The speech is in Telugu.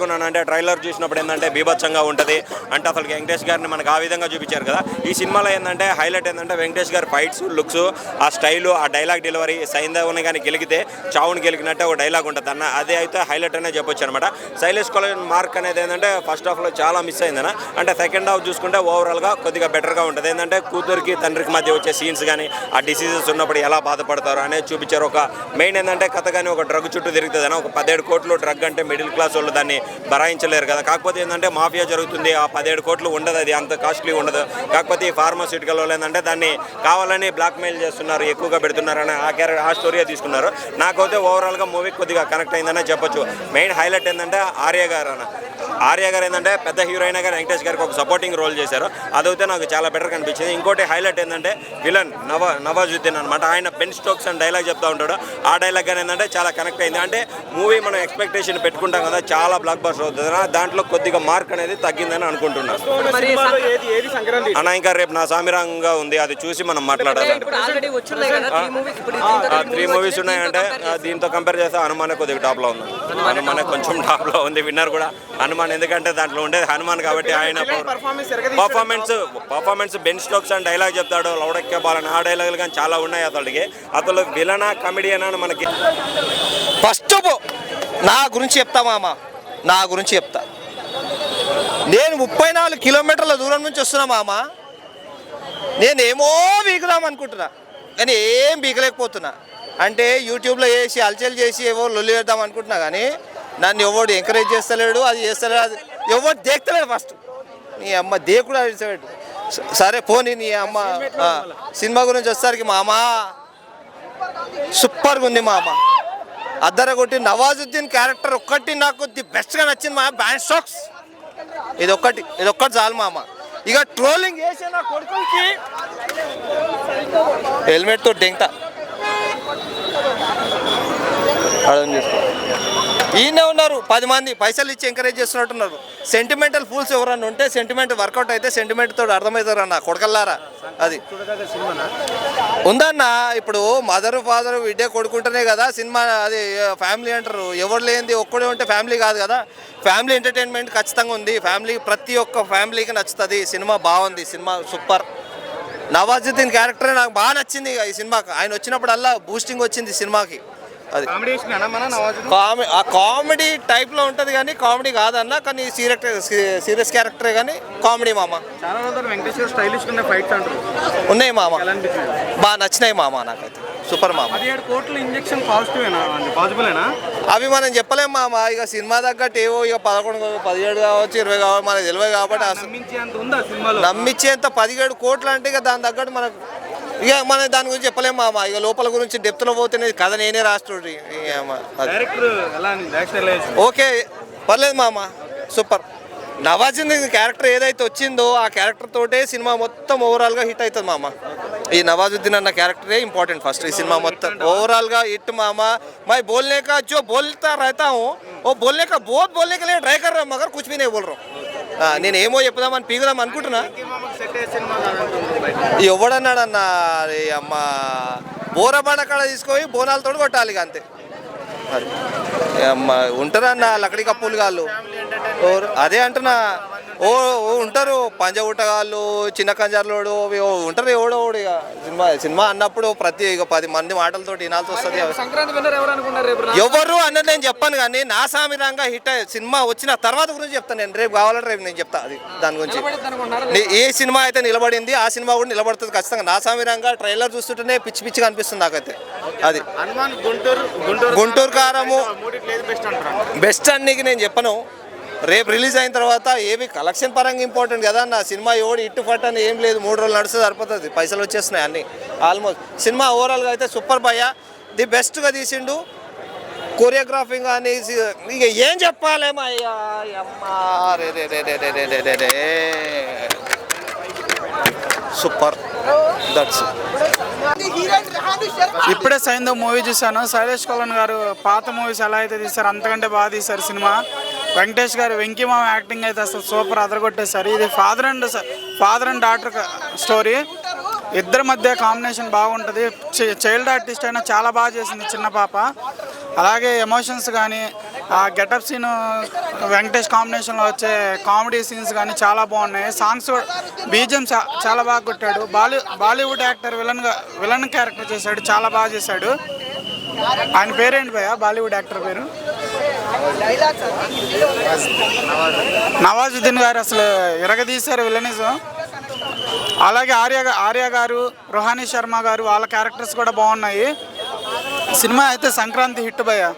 పెట్టుకున్నాను. అంటే ట్రైలర్ చూసినప్పుడు ఏంటంటే బీభత్సంగా ఉంటుంది. అంటే అసలు వెంకటేష్ గారిని మనకు ఆ విధంగా చూపించారు కదా. ఈ సినిమాలో ఏంటంటే హైలైట్ ఏంటంటే వెంకటేష్ గారి ఫైట్స్ లుక్స్ ఆ స్టైలు ఆ డైలాగ్ డెలివరీ సైంధవుని కానీ గెలిగితే చావుని గెలిగినట్టే ఒక డైలాగ్ ఉంటుంది అన్న. అదే అయితే హైలైట్ అనే చెప్పొచ్చు అనమాట శైలేష్ కాలేజ్ మార్క్ అనేది ఏంటంటే ఫస్ట్ హాఫ్లో చాలా మిస్ అయిందన అంటే సెకండ్ హాఫ్ చూసుకుంటే ఓవరాల్గా కొద్దిగా బెటర్గా ఉంటుంది. ఏంటంటే కూతురికి తండ్రికి మధ్య వచ్చే సీన్స్ కానీ ఆ డిసీజెస్ ఉన్నప్పుడు ఎలా బాధపడతారు అనేది చూపించారు. ఒక మెయిన్ ఏంటంటే కథ కానీ ఒక డ్రగ్ చుట్టూ తిరుగుతుంది ఒక పదిహేడు కోట్లు డ్రగ్ అంటే మిడిల్ క్లాస్ వాళ్ళు దాన్ని భరాయించలేరు కదా. కాకపోతే ఏంటంటే మాఫియా జరుగుతుంది. ఆ పదిహేడు కోట్లు ఉండదు అది. అంత కాస్ట్లీ ఉండదు. కాకపోతే ఈ ఫార్మాసిటికల్ వాళ్ళు ఏంటంటే దాన్ని కావాలని బ్లాక్మెయిల్ చేస్తున్నారు. ఎక్కువగా పెడుతున్నారు అని ఆ క్యారెక్టర్ ఆ స్టోరీ తీసుకున్నారు. నాకైతే ఓవరాల్గా మూవీ కొద్దిగా కనెక్ట్ అయిందనే చెప్పొచ్చు. మెయిన్ హైలైట్ ఏంటంటే ఆర్య గారు అన్న. ఆర్య గారు ఏంటంటే పెద్ద హీరోయిన్ గారు వెంకటేష్ గారికి ఒక సపోర్టింగ్ రోల్ చేశారు. అదైతే నాకు చాలా బెటర్ కనిపించింది. ఇంకోటి హైలైట్ ఏంటంటే విలన్ నవ నవాజుద్దీన్ అనమాట ఆయన బెన్ స్టోక్స్ అని డైలాగ్ చెప్తా ఉంటాడు. ఆ డైలాగ్ కానీ ఏంటంటే చాలా కనెక్ట్ అయింది. అంటే మూవీ మనం ఎక్స్పెక్టేషన్ పెట్టుకుంటాం కదా చాలా బ్లాక్ బస్టర్ అవుతుంది దాంట్లో కొద్దిగా మార్క్ అనేది తగ్గిందని అనుకుంటున్నాను అన్న ఇంకా రేపు నా సామిరంగా ఉంది. అది చూసి మనం మాట్లాడాలి. త్రీ మూవీస్ ఉన్నాయంటే దీంతో కంపేర్ చేస్తే హనుమానే కొద్దిగా టాప్లో ఉంది. హనుమానే కొంచెం టాప్లో ఉంది. విన్నర్ కూడా. హనుమాన్ ఎందుకంటే దాంట్లో ఉండేది హనుమాన్ కాబట్టి ఆయన performance performance performance Ben Stokes అని డైలాగ్ చెప్తాడు లౌడెక్కే బాలని ఆ డైలాగులు కానీ చాలా ఉన్నాయి అతడికి. అతను విలనా కమెడియన్ అని మనకి ఫస్ట్ నా గురించి చెప్తా మామ. నా గురించి చెప్తా. నేను ముప్పై నాలుగు కిలోమీటర్ల దూరం నుంచి వస్తున్నా మామ. నేనేమో బీకుదాం అనుకుంటున్నా. కానీ ఏం బీకలేకపోతున్నా. అంటే యూట్యూబ్లో వేసి అలచల్ చేసి ఏవో లొల్లి వేద్దాం అనుకుంటున్నా కానీ నన్ను ఎవడు ఎంకరేజ్ చేస్తలేడు అది చేస్తలేడు అది ఎవడు దేక్తలేడు ఫస్ట్ నీ అమ్మ దేకుడు అడిచాడు సరే పోనీ నీ అమ్మ సినిమా గురించి వచ్చేసరికి మా అమ్మ సూపర్గా ఉంది మా అమ్మ అద్దర కొట్టి నవాజుద్దీన్ క్యారెక్టర్ ఒక్కటి నాకు ది బెస్ట్గా నచ్చింది మా బ్యాండ్ స్టాక్స్ ఇది ఒక్కటి ఇది ఒక్కటి చాలు మామ. ఇక ట్రోలింగ్ చేసే నా కొడుకులకి హెల్మెట్తో డెంట అర్థం చేసుకో. ఈయనే ఉన్నారు. పది మంది పైసలు ఇచ్చి ఎంకరేజ్ చేస్తున్నట్టున్నారు. సెంటిమెంటల్ ఫూల్స్ ఎవరన్నా ఉంటే సెంటిమెంట్ వర్కౌట్ అయితే సెంటిమెంట్ తోటి అర్థమవుతారు అన్న కొడకల్లారా? అది. ఉందన్న ఇప్పుడు మదర్ ఫాదర్ విడ్డే కొడుకుంటేనే కదా సినిమా అది ఫ్యామిలీ అంటారు. ఎవరు లేనిది ఒక్కడే ఉంటే ఫ్యామిలీ కాదు కదా. ఫ్యామిలీ ఎంటర్టైన్మెంట్ ఖచ్చితంగా ఉంది. ఫ్యామిలీ ప్రతి ఒక్క ఫ్యామిలీకి నచ్చుతుంది. సినిమా బాగుంది. Cinema super. నవాజుద్దీన్ క్యారెక్టర్ నాకు బాగా నచ్చింది ఈ సినిమాకి. ఆయన వచ్చినప్పుడల్లా బూస్టింగ్ వచ్చింది సినిమాకి. అది. కామెడీ ఆ కామెడీ టైప్లో ఉంటుంది కానీ కామెడీ కాదన్న కానీ సీరియస్ సీరియస్ క్యారెక్టరే కానీ కామెడీ మామ. ఉన్నాయి మామ. బాగా నచ్చినాయి మామ నాకైతే. సూపర్ మామ. పదిహేడు కోట్ల ఇంజెక్షన్ అవి మనం చెప్పలేం మామ. ఇక సినిమా తగ్గట్టు ఏవో ఇక పదకొండు పదిహేడు కావచ్చు ఇరవై కావచ్చు మనకు తెలియదు కాబట్టి నమ్మించేంత పదిహేడు కోట్లు అంటే ఇక దాని తగ్గట్టు మనకు ఇక మనం దాని గురించి చెప్పలేము మామ. ఇక లోపల గురించి డెప్త్లో పోతేనే కథ నేనే రాస్తుంది ఓకే. పర్లేదు మామ. సూపర్. నవాజిన్ క్యారెక్టర్ ఏదైతే వచ్చిందో ఆ క్యారెక్టర్ తోటే సినిమా మొత్తం ఓవరాల్గా హిట్ అవుతుంది మామ. ఈ నవాజుద్దీన్ అన్న క్యారెక్టరే ఇంపార్టెంట్ ఫస్ట్ ఈ సినిమా మొత్తం ఓవరాల్గా హిట్ మామ. మై బోల్నే జో బోల్తా రైతా ఓ బోల్నే బోత్ బోల్నే కే ట్రై కర్ మగర్ కూర్చుని బోల్ రహా నేనేమో చెప్దామని పీగుదాం అనుకుంటున్నా. ఎవడన్నాడన్న అరే అమ్మ బోరబాడ కాడ తీసుకొని బోనాలతో కొట్టాలి అంతే. అది అమ్మ ఉంటారన్న లకడి కప్పులు గాళ్ళు ఓ- అదే అంటున్నా. ఓ ఓ ఉంటారు. పంజగుట్టగాళ్ళు చిన్న కంజర్లోడు ఉంటారు ఎవడో ఇక. సినిమా సినిమా అన్నప్పుడు ప్రతి ఇక పది మంది మాటలతో వినాల్సి వస్తుంది. ఎవరు అన్నది నేను చెప్పాను కానీ నా సామిరంగా హిట్ అయ్యే సినిమా వచ్చిన తర్వాత గురించి చెప్తాను నేను. రేపు కావాలంటే రేపు నేను చెప్తా అది దాని గురించి. ఏ సినిమా అయితే నిలబడింది ఆ సినిమా కూడా నిలబడుతుంది ఖచ్చితంగా. నా సామిరంగా ట్రైలర్ చూస్తుంటేనే పిచ్చి పిచ్చిగా అనిపిస్తుంది నాకైతే. అది. గుంటూరు గుంటూరు కారము. బెస్ట్ అంటారు? బెస్ట్ అన్నికి నేను చెప్పను. రేపు రిలీజ్ అయిన తర్వాత ఏవి కలెక్షన్ పరంగా ఇంపార్టెంట్ కదా నా సినిమా ఎవడు ఇట్టు ఫట్ అని ఏం లేదు. మూడు రోజులు నడిస్తే సరిపోతుంది. పైసలు వచ్చేస్తున్నాయి అన్ని. ఆల్మోస్ట్ సినిమా ఓవరాల్గా అయితే సూపర్ భయ్య. ది బెస్ట్గా తీసిండు. కొరియోగ్రాఫింగ్ కానీ ఇక ఏం చెప్పాలేమో అయ్యా. అమ్మా రే రే రే రే రే రే రే రే. సూపర్ దట్స్ ఇప్పుడే సైందో మూవీ చూశాను. శైలేష్ కళ్యాణ్ గారు పాత మూవీస్ ఎలా అయితే తీశారు? అంతకంటే బాగా తీశారు సినిమా. వెంకటేష్ గారు వెంకీమామ యాక్టింగ్ అయితే అసలు సూపర్ అదరగొట్టేశారు. ఇది father and father and daughter story ఇద్దరి మధ్య కాంబినేషన్ బాగుంటుంది. చైల్డ్ ఆర్టిస్ట్ అయినా చాలా బాగా చేసింది చిన్న పాప. అలాగే ఎమోషన్స్ కానీ ఆ గెటప్ సీన్ వెంకటేష్ కాంబినేషన్లో వచ్చే కామెడీ సీన్స్ కానీ చాలా బాగున్నాయి. సాంగ్స్ బీజిఎం చాలా బాగా కొట్టాడు. బాలీ బాలీవుడ్ యాక్టర్ విలన్గా విలన్ క్యారెక్టర్ చేశాడు. చాలా బాగా చేశాడు. ఆయన పేరేంటి భయ బాలీవుడ్ యాక్టర్ పేరు? నవాజుద్దీన్ గారు అసలు ఇరగదీశారు విలనిజం. అలాగే ఆర్య ఆర్య గారు రుహానీ శర్మ గారు వాళ్ళ క్యారెక్టర్స్ కూడా బాగున్నాయి. సినిమా అయితే సంక్రాంతి హిట్ భయ్యా.